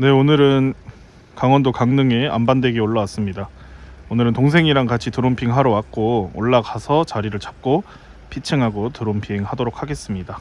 네, 오늘은 강원도 강릉에 안반대기 올라왔습니다. 오늘은 동생이랑 같이 드론핑 하러 왔고 올라가서 자리를 잡고 피칭하고 드론핑 하도록 하겠습니다.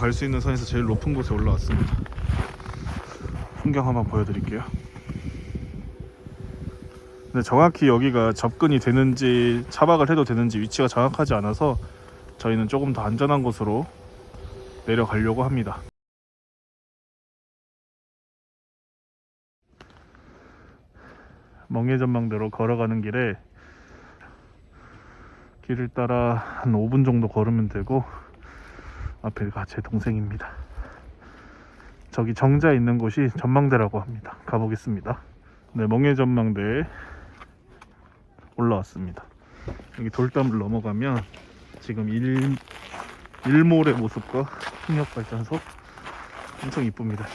갈 수 있는 선에서 제일 높은 곳에 올라왔습니다. 풍경 한번 보여드릴게요. 근데 정확히 여기가 접근이 되는지 차박을 해도 되는지 위치가 정확하지 않아서 저희는 조금 더 안전한 곳으로 내려가려고 합니다. 멍해 전망대로 걸어가는 길에 길을 따라 한 5분 정도 걸으면 되고 앞에가 제 동생입니다. 저기 정자 있는 곳이 전망대라고 합니다. 가보겠습니다. 네, 멍해 전망대에 올라왔습니다. 여기 돌담을 넘어가면 지금 일, 일몰의 모습과 풍력발전소 엄청 이쁩니다.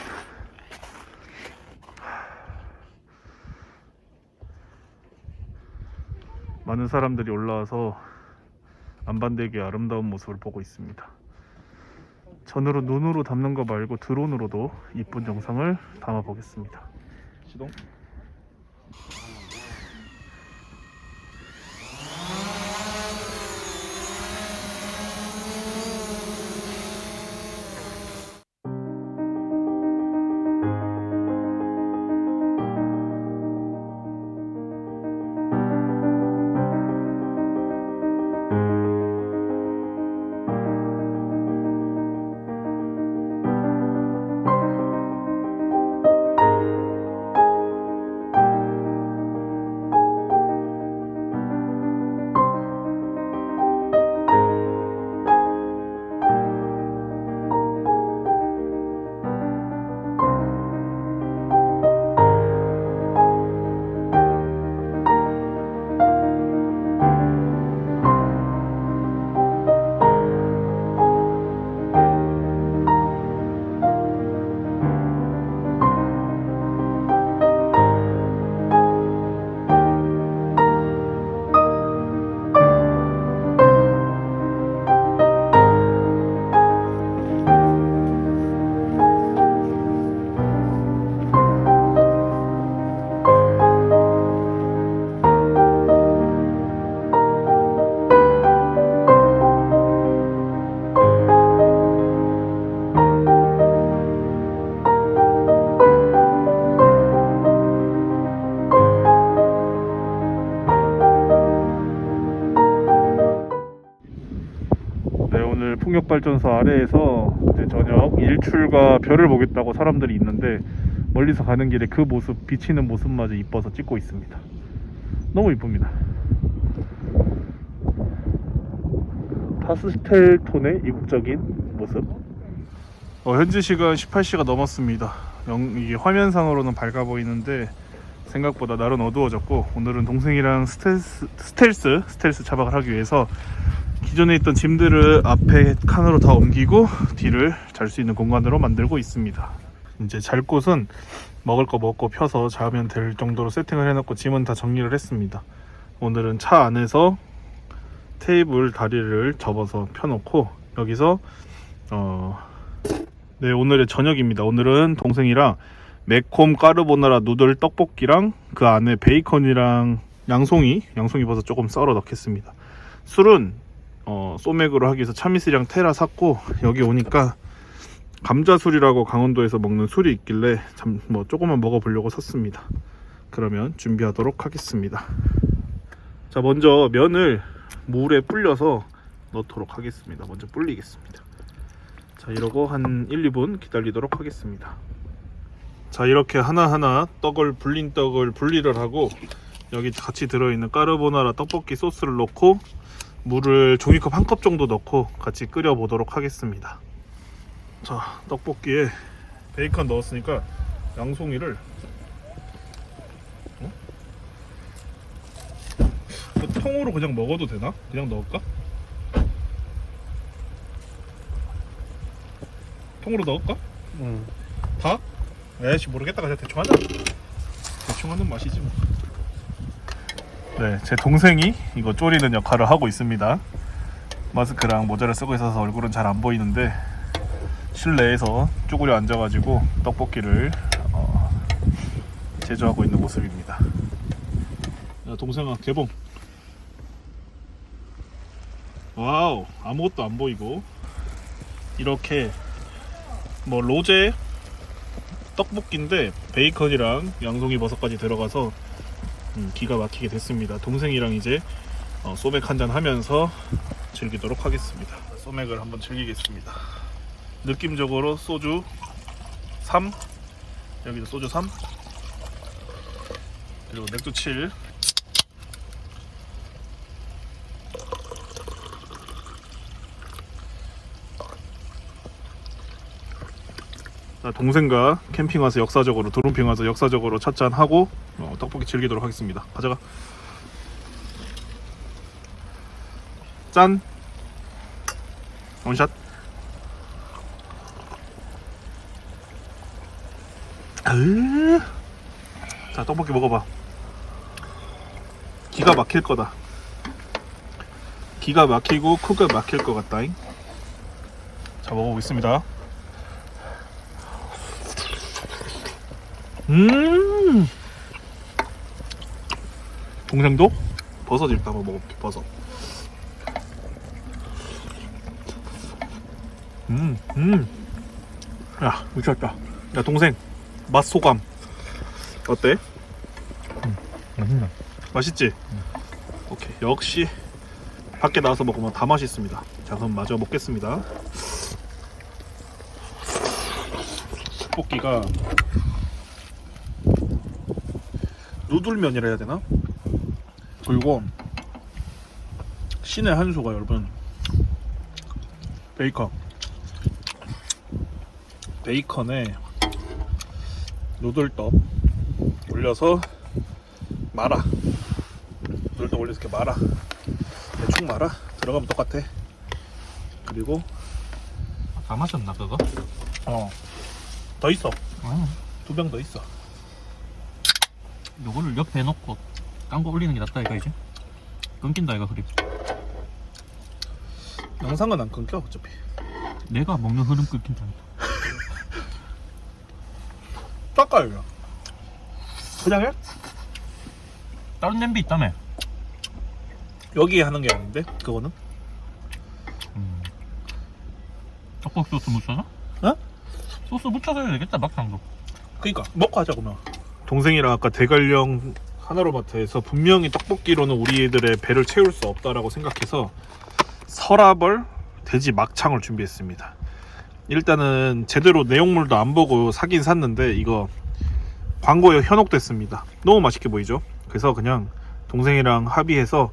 많은 사람들이 올라와서 안반대기의 아름다운 모습을 보고 있습니다. 전으로 눈으로 담는 거 말고 드론으로도 이쁜 영상을 담아 보겠습니다. 시동. 일출과 별을 보겠다고 사람들이 있는데 멀리서 가는 길에 그 모습, 비치는 모습마저 이뻐서 찍고 있습니다. 너무 이쁩니다. 파스텔 톤의 이국적인 모습. 어, 현지 시간 18시가 넘었습니다. 영, 이게 화면상으로는 밝아 보이는데 생각보다 날은 어두워졌고 오늘은 동생이랑 스텔스, 스텔스, 스텔스 차박을 하기 위해서 기존에 있던 짐들을 앞에 칸으로 다 옮기고 뒤를 잘 수 있는 공간으로 만들고 있습니다. 이제 잘 곳은 먹을 거 먹고 펴서 자면 될 정도로 세팅을 해놓고 짐은 다 정리를 했습니다. 오늘은 차 안에서 테이블 다리를 접어서 펴놓고 여기서 어, 네 오늘의 저녁입니다. 오늘은 동생이랑 매콤 까르보나라 누들 떡볶이랑 그 안에 베이컨이랑 양송이 양송이 버섯 조금 썰어 넣겠습니다. 술은 어, 소맥으로 하기 위해서 참이슬이랑 테라 샀고 여기 오니까 감자술이라고 강원도에서 먹는 술이 있길래 참 뭐 조금만 먹어보려고 샀습니다. 그러면 준비하도록 하겠습니다. 자 먼저 면을 물에 불려서 넣도록 하겠습니다. 먼저 불리겠습니다. 자 이러고 한 1, 2분 기다리도록 하겠습니다. 자 이렇게 하나하나 떡을 불린 떡을 분리를 하고 여기 같이 들어있는 까르보나라 떡볶이 소스를 넣고 물을 종이컵 한 컵 정도 넣고 같이 끓여 보도록 하겠습니다. 자 떡볶이에 베이컨 넣었으니까 양송이를 어? 뭐 통으로 그냥 먹어도 되나? 그냥 넣을까? 통으로 넣을까? 응. 다? 에이씨 모르겠다 그냥 대충 하자 대충 하는 맛이지 뭐 네, 제 동생이 이거 졸이는 역할을 하고 있습니다 마스크랑 모자를 쓰고 있어서 얼굴은 잘 안 보이는데 실내에서 쪼그려 앉아가지고 떡볶이를 어, 제조하고 있는 모습입니다 야 동생아 개봉 와우 아무것도 안 보이고 이렇게 뭐 로제 떡볶이인데 베이컨이랑 양송이 버섯까지 들어가서 음, 기가 막히게 됐습니다. 동생이랑 이제 어, 소맥 한 잔 하면서 즐기도록 하겠습니다. 소맥을 한번 즐기겠습니다. 느낌적으로 소주 3 여기도 소주 3 그리고 맥주 7 자, 동생과 캠핑 와서 역사적으로 도rum핑 와서 역사적으로 첫잔 하고 어, 떡볶이 즐기도록 하겠습니다. 가져가. 짠. 원샷. 으. 자 떡볶이 먹어봐. 기가 막힐 거다. 기가 막히고 코가 막힐 것 같다잉. 자 먹어보겠습니다. 음. 동생도 버섯 일단 한번 먹어볼게 버섯. 음, 음. 야, 미쳤다. 야, 동생, 맛 소감 어때? 맛있나? 맛있지? 오케이. 역시 밖에 나와서 먹으면 다 맛있습니다. 자, 그럼 마저 먹겠습니다. 떡볶이가 누들면이라 해야 되나? 그리고 신의 한 수가 여러분 베이컨 베이컨에 누들떡 올려서 말아. 누들떡 올려서 이렇게 말아. 대충 말아. 들어가면 똑같아. 그리고 다 마셨나 그거? 어더 있어. 아, 두병 더 있어. 요거를 옆에 놓고 깐 거 올리는 게 낫다 이거 이제? 끊긴다 이거 그립 영상은 안 끊겨 어차피. 내가 먹는 흐름 끊긴다 닦아요 그냥 해? 다른 냄비 있다며 여기에 하는 게 아닌데 그거는 음. 떡볶이 소스 묻혀서? 어? 소스 묻혀서 해야 되겠다 막상도 그니까 먹고 하자 그러면 동생이랑 아까 대관령 하나로마트에서 분명히 떡볶이로는 우리 애들의 배를 채울 수 없다라고 생각해서 서라벌 돼지 막창을 준비했습니다 일단은 제대로 내용물도 안 보고 사긴 샀는데 이거 광고에 현혹됐습니다. 너무 맛있게 보이죠? 그래서 그냥 동생이랑 합의해서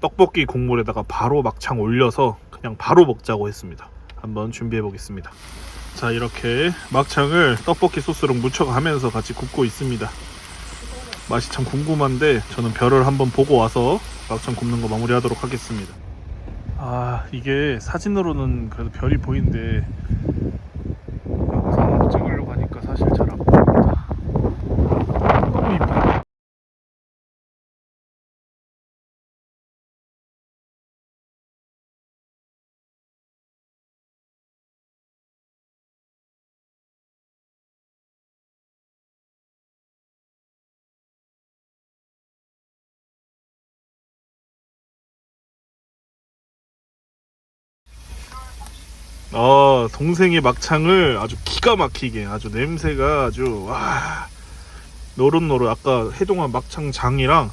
떡볶이 국물에다가 바로 막창 올려서 그냥 바로 먹자고 했습니다. 한번 준비해 보겠습니다. 자 이렇게 막창을 떡볶이 소스로 묻혀가면서 같이 굽고 있습니다. 맛이 참 궁금한데 저는 별을 한번 보고 와서 막창 굽는 거 마무리하도록 하겠습니다. 아 이게 사진으로는 그래도 별이 보이는데 영상으로 찍으려고 하니까 사실 잘 어, 동생의 막창을 아주 기가 막히게 아주 냄새가 아주 와 노릇노릇 아까 해동한 막창장이랑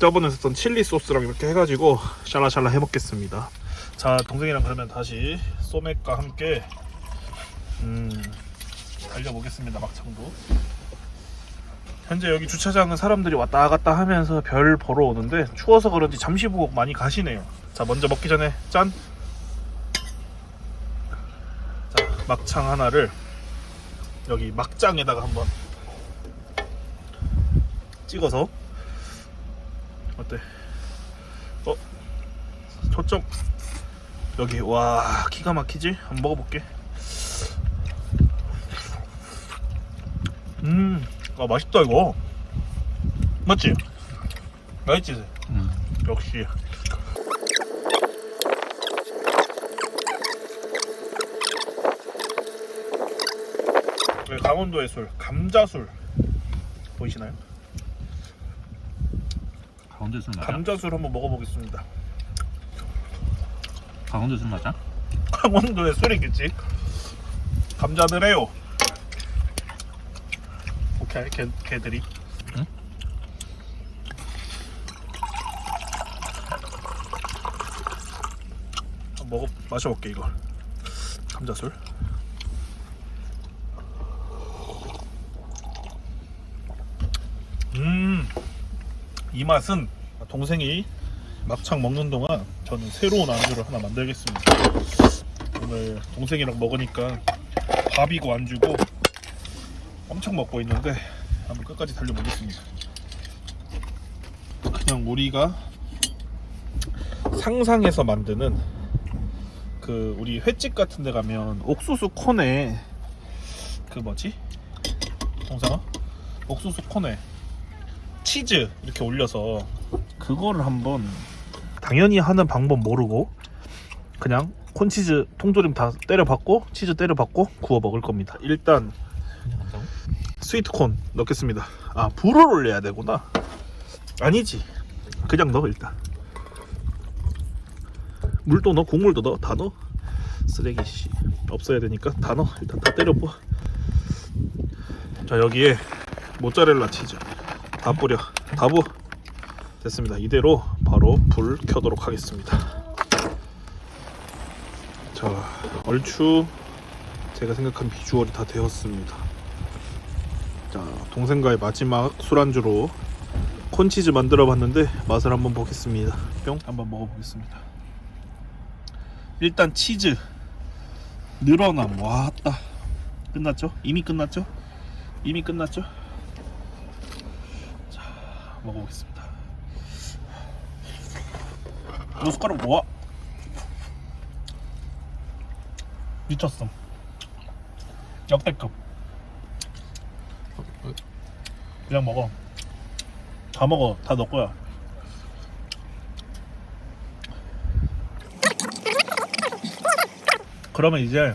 저번에 썼던 칠리 소스랑 이렇게 해가지고 샬라샬라 해먹겠습니다. 자 동생이랑 그러면 다시 소맥과 함께 음 달려보겠습니다 막창도. 현재 여기 주차장은 사람들이 왔다 갔다 하면서 별 보러 오는데 추워서 그런지 잠시 보고 많이 가시네요. 자 먼저 먹기 전에 짠. 자 막창 하나를 여기 막장에다가 한번 찍어서 어때? 어? 초점 여기 와 기가 막히지? 한번 먹어볼게 음, 아 맛있다 이거 맞지? 맛있지? 음. 역시 네, 강원도의 술 감자술 보이시나요? 강원도 술 맞아? 감자술 한번 먹어보겠습니다 강원도 술 맞아? 강원도의 술이겠지 감자들 해요 오케이 개, 개들이 응? 한번 먹어 마셔볼게 이거 감자술 음 이 맛은 동생이 막창 먹는 동안 저는 새로운 안주를 하나 만들겠습니다 오늘 동생이랑 먹으니까 밥이고 안주고 엄청 먹고 있는데 한번 끝까지 달려보겠습니다 그냥 우리가 상상해서 만드는 그 우리 횟집 같은 데 가면 옥수수 콘에 그 뭐지? 동상아? 옥수수 콘에 치즈 이렇게 올려서 그거를 한번 당연히 하는 방법 모르고 그냥 콘치즈 통조림 다 때려박고 치즈 때려박고 구워 먹을 겁니다. 일단? 스위트콘 넣겠습니다. 아 불을 올려야 되구나. 아니지. 그냥 넣어 일단. 물도 넣어 국물도 넣어 다 넣어. 쓰레기 씨 없어야 되니까 다 넣어. 일단 다 때려 부어. 자 여기에 모짜렐라 치즈 다 뿌려. 다 부어 됐습니다. 이대로 바로 불 켜도록 하겠습니다. 자 얼추 제가 생각한 비주얼이 다 되었습니다. 자 동생과의 마지막 술안주로 콘치즈 만들어 봤는데 맛을 한번 보겠습니다. 뿅. 한번 먹어보겠습니다. 일단 치즈. 늘어남. 왔다 끝났죠? 이미 끝났죠? 이미 끝났죠? 자 먹어보겠습니다. 너 숟가락 모아 미쳤어. 역대급. 그냥 먹어. 다 먹어. 다 너 거야. 그러면 이제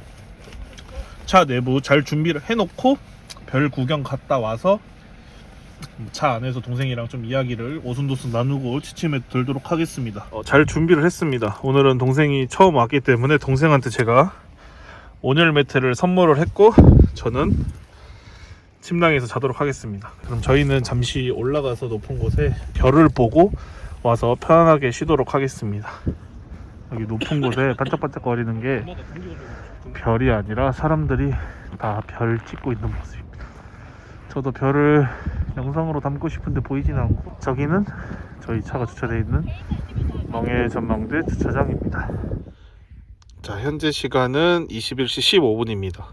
차 내부 잘 준비를 해놓고 별 구경 갔다 와서 차 안에서 동생이랑 좀 이야기를 오순도순 나누고 취침에 들도록 하겠습니다. 어, 잘 준비를 했습니다. 오늘은 동생이 처음 왔기 때문에 동생한테 제가 온열 매트를 선물을 했고 저는 침낭에서 자도록 하겠습니다. 그럼 저희는 잠시 올라가서 높은 곳에 별을 보고 와서 편안하게 쉬도록 하겠습니다. 여기 높은 곳에 반짝반짝거리는 게 별이 아니라 사람들이 다 별 찍고 있는 모습입니다. 저도 별을 영상으로 담고 싶은데 보이진 않고 저기는 저희 차가 주차되어 있는 멍해 전망대 주차장입니다. 자, 현재 시간은 21시 15분입니다.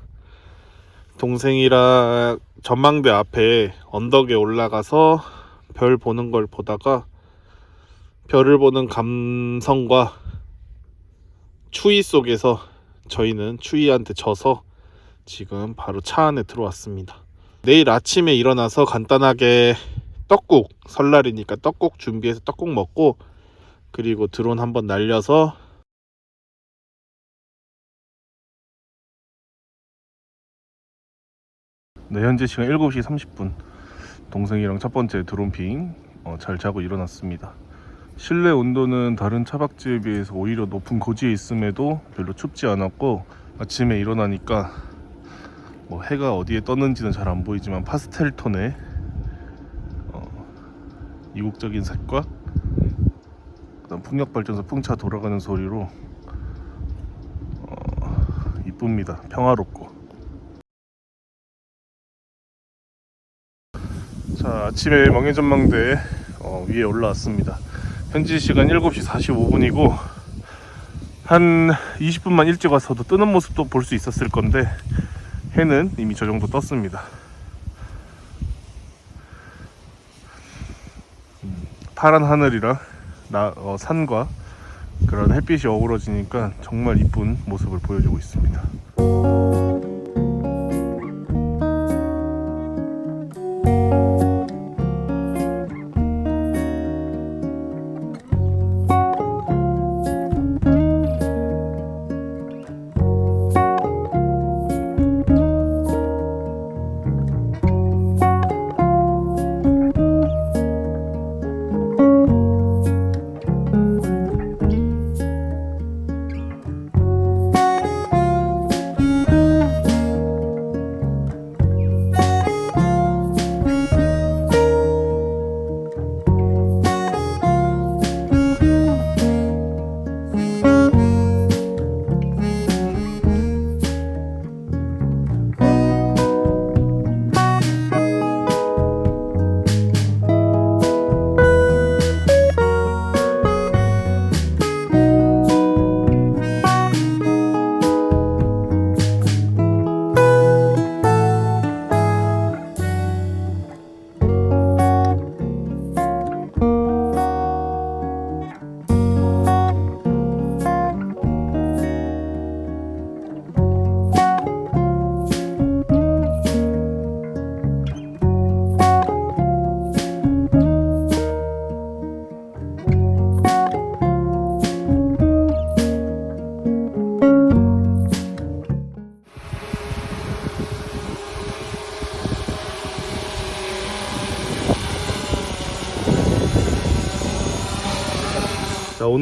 동생이랑 전망대 앞에 언덕에 올라가서 별 보는 걸 보다가 별을 보는 감성과 추위 속에서 저희는 추위한테 져서 지금 바로 차 안에 들어왔습니다. 내일 아침에 일어나서 간단하게 떡국 설날이니까 떡국 준비해서 떡국 먹고 그리고 드론 한번 날려서 네, 현재 시간 7시 30분. 동생이랑 첫 번째 드론핑 어, 잘 자고 일어났습니다. 실내 온도는 다른 차박지에 비해서 오히려 높은 고지에 있음에도 별로 춥지 않았고 아침에 일어나니까 뭐 해가 어디에 떴는지는 잘 안 보이지만 파스텔 톤의 어, 이국적인 색과 그다음 풍력 발전소 풍차 돌아가는 소리로 어, 이쁩니다. 평화롭고 자 아침에 멍해전망대 어, 위에 올라왔습니다 현지 시간 7시 45분이고 한 20분만 일찍 와서도 뜨는 모습도 볼 수 있었을 건데 해는 이미 저 정도 떴습니다. 음, 파란 하늘이랑 나, 어, 산과 그런 햇빛이 어우러지니까 정말 이쁜 모습을 보여주고 있습니다.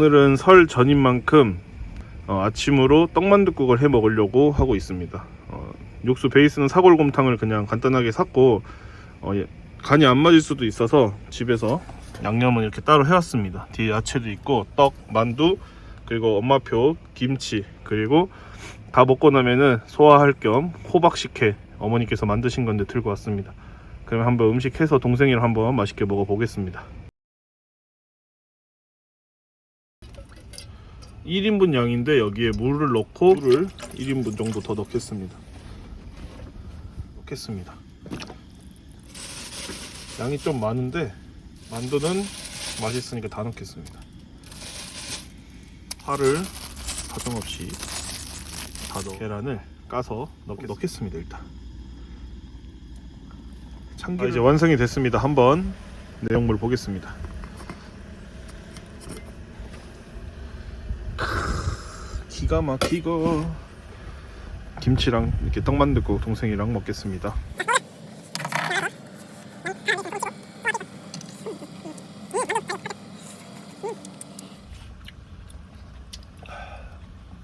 오늘은 설 전인 만큼 어, 아침으로 떡만둣국을 해 먹으려고 하고 있습니다. 어, 육수 베이스는 사골곰탕을 그냥 간단하게 샀고 어, 예, 간이 안 맞을 수도 있어서 집에서 양념은 이렇게 따로 해왔습니다. 뒤에 야채도 있고 떡, 만두, 그리고 엄마표, 김치, 그리고 다 먹고 나면은 소화할 겸 호박식혜 어머니께서 만드신 건데 들고 왔습니다. 그럼 한번 음식해서 동생이랑 한번 맛있게 먹어보겠습니다. 1인분 양인데 여기에 물을 넣고 물을 1인분 정도 더 넣겠습니다. 넣겠습니다. 양이 좀 많은데 만두는 맛있으니까 다 넣겠습니다. 파를 사정없이 다 넣어 계란을 까서 넣, 넣겠습니다 일단. 참기 아, 이제 완성이 됐습니다. 한번 내용물 보겠습니다. 기가 막히고 김치랑 이렇게 떡 만들고 동생이랑 먹겠습니다.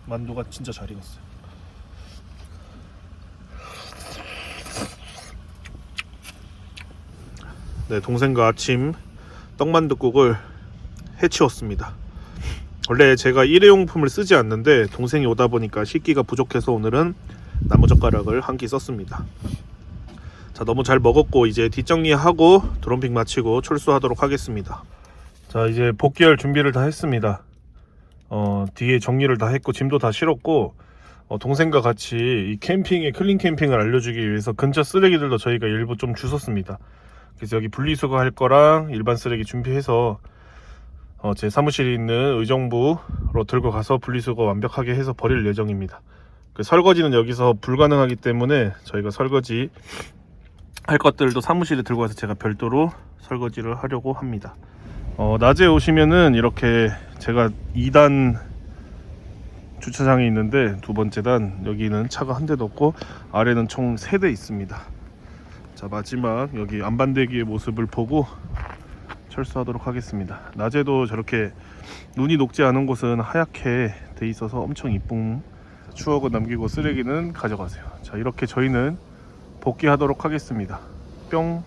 만두가 진짜 잘 익었어요. 네, 동생과 아침 떡만둣국을 해치웠습니다. 원래 제가 일회용품을 쓰지 않는데 동생이 오다 보니까 식기가 부족해서 오늘은 나무젓가락을 한 끼 썼습니다. 자 너무 잘 먹었고 이제 뒷정리하고 드럼핑 마치고 철수하도록 하겠습니다. 자 이제 복귀할 준비를 다 했습니다. 어 뒤에 정리를 다 했고 짐도 다 실었고 어, 동생과 같이 이 캠핑의 클린 캠핑을 알려주기 위해서 근처 쓰레기들도 저희가 일부 좀 주웠습니다. 그래서 여기 분리수거 할 거랑 일반 쓰레기 준비해서 어, 제 사무실에 있는 의정부로 들고 가서 분리수거 완벽하게 해서 버릴 예정입니다. 그 설거지는 여기서 불가능하기 때문에 저희가 설거지 할 것들도 사무실에 들고 가서 제가 별도로 설거지를 하려고 합니다. 어, 낮에 오시면은 이렇게 제가 2단 주차장에 있는데 두 번째 단 여기는 차가 한 대도 없고 아래는 총 3대 있습니다. 자 마지막 여기 안반대기의 모습을 보고 철수하도록 하겠습니다. 낮에도 저렇게 눈이 녹지 않은 곳은 하얗게 돼 있어서 엄청 이쁜 추억을 남기고 쓰레기는 가져가세요. 자 이렇게 저희는 복귀하도록 하겠습니다. 뿅.